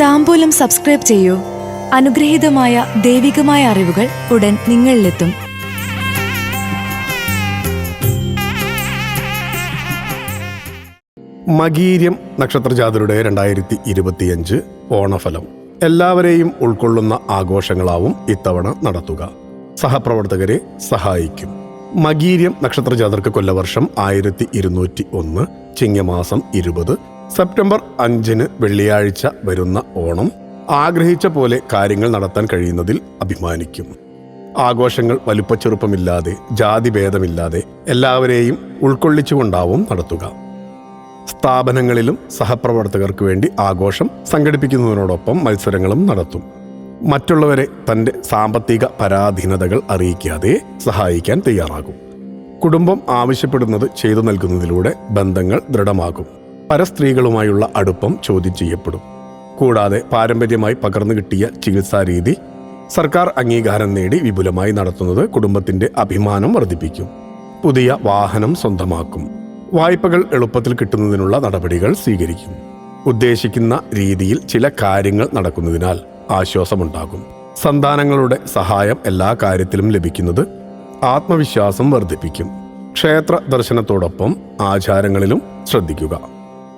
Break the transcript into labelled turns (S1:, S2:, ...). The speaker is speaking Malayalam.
S1: താമ്പൂലം സബ്സ്ക്രൈബ് ചെയ്യൂ. അനുഗ്രഹീതമായ ദൈവികമായ അറിവുകൾ ഉടൻ നിങ്ങളിലെത്തും.
S2: മകീര്യം നക്ഷത്രജാതരുടെ രണ്ടായിരത്തി ഇരുപത്തിയഞ്ച് ഓണഫലം. എല്ലാവരെയും ഉൾക്കൊള്ളുന്ന ആഘോഷങ്ങളാവും ഇത്തവണ നടത്തുക. സഹപ്രവർത്തകരെ സഹായിക്കും. മകീര്യം നക്ഷത്രജാതർക്ക് കൊല്ലവർഷം ആയിരത്തി ഇരുന്നൂറ്റി ഒന്ന് ചിങ്ങമാസം ഇരുപത് സെപ്റ്റംബർ അഞ്ചിന് വെള്ളിയാഴ്ച വരുന്ന ഓണം ആഗ്രഹിച്ച പോലെ കാര്യങ്ങൾ നടത്താൻ കഴിയുന്നതിൽ അഭിമാനിക്കും. ആഘോഷങ്ങൾ വലുപ്പച്ചെറുപ്പമില്ലാതെ ജാതിഭേദമില്ലാതെ എല്ലാവരെയും ഉൾക്കൊള്ളിച്ചുകൊണ്ടാവും നടത്തുക. സ്ഥാപനങ്ങളിലും സഹപ്രവർത്തകർക്ക് വേണ്ടി ആഘോഷം സംഘടിപ്പിക്കുന്നതിനോടൊപ്പം മത്സരങ്ങളും നടത്തും. മറ്റുള്ളവരെ തന്റെ സാമ്പത്തിക പരാധീനതകൾ അറിയിക്കാതെ സഹായിക്കാൻ തയ്യാറാകും. കുടുംബം ആവശ്യപ്പെടുന്നത് ചെയ്തു നൽകുന്നതിലൂടെ ബന്ധങ്ങൾ ദൃഢമാകും. പരസ്ത്രീകളുമായുള്ള അടുപ്പം ചോദ്യം ചെയ്യപ്പെടും. കൂടാതെ പാരമ്പര്യമായി പകർന്നു കിട്ടിയ ചികിത്സാരീതി സർക്കാർ അംഗീകാരം നേടി വിപുലമായി നടത്തുന്നത് കുടുംബത്തിന്റെ അഭിമാനം വർദ്ധിപ്പിക്കും. പുതിയ വാഹനം സ്വന്തമാക്കും. വായ്പകൾ എളുപ്പത്തിൽ കിട്ടുന്നതിനുള്ള നടപടികൾ സ്വീകരിക്കും. ഉദ്ദേശിക്കുന്ന രീതിയിൽ ചില കാര്യങ്ങൾ നടക്കുന്നതിനാൽ ആശ്വാസമുണ്ടാകും. സന്താനങ്ങളുടെ സഹായം എല്ലാ കാര്യത്തിലും ലഭിക്കുന്നത് ആത്മവിശ്വാസം വർദ്ധിപ്പിക്കും. ക്ഷേത്ര ദർശനത്തോടൊപ്പം ആചാരങ്ങളിലും ശ്രദ്ധിക്കുക.